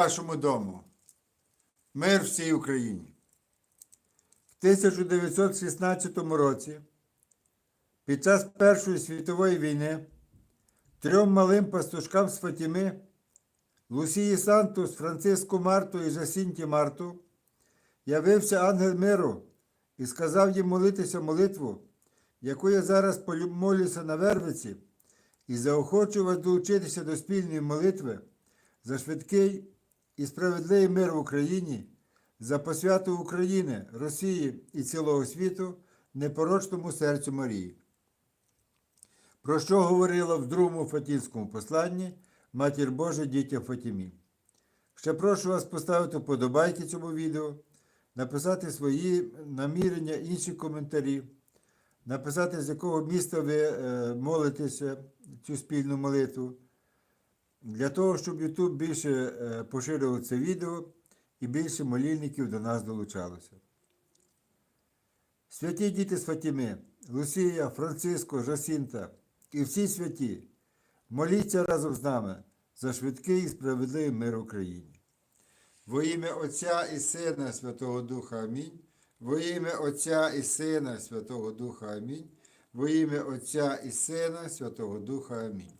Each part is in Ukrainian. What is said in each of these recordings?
вашому дому. Мир всій Україні. В 1916 році, під час Першої світової війни, трьом малим пастушкам з Фатіми, Лусії Сантус, Франциску Марту і Жасінті Марту, явився ангел миру і сказав їм молитися молитву, яку я зараз молюся на Вервиці, і заохочу вас долучитися до спільної молитви за швидкий і справедливий мир в Україні, за посвяту України, Росії і цілого світу непорочному серцю Марії. Про що говорила в другому Фатінському посланні Матір Божа дітям Фатімі. Ще прошу вас поставити вподобайки цьому відео, написати свої намірення, інші коментарі, написати, з якого міста ви е, молитеся цю спільну молитву, для того, щоб YouTube більше е, поширював це відео і більше молільників до нас долучалося. Святі діти з Фатіми, Лусія, Франциско, Жасінта і всі святі, моліться разом з нами за швидкий і справедливий мир Україні. Во ім'я Отця і Сина Святого Духа Амінь. Во ім'я Отця і Сина Святого Духа Амінь. Во ім'я Отця і Сина Святого Духа Амінь.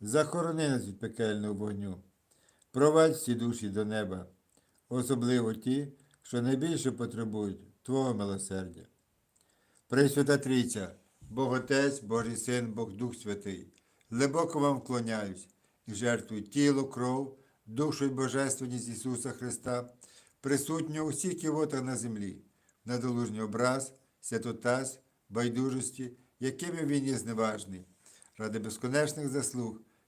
захорони нас від пекельного вогню, провадь всі душі до неба, особливо ті, що найбільше потребують Твого милосердя. Пресвята Трійця, Бог Отець, Божий Син, Бог Дух Святий, глибоко вам вклоняюсь і жертвую тіло, кров, душу і божественність Ісуса Христа, присутнього у всіх кивотах на землі, надолужній образ, святотась, байдужості, якими він є зневажний, ради безконечних заслуг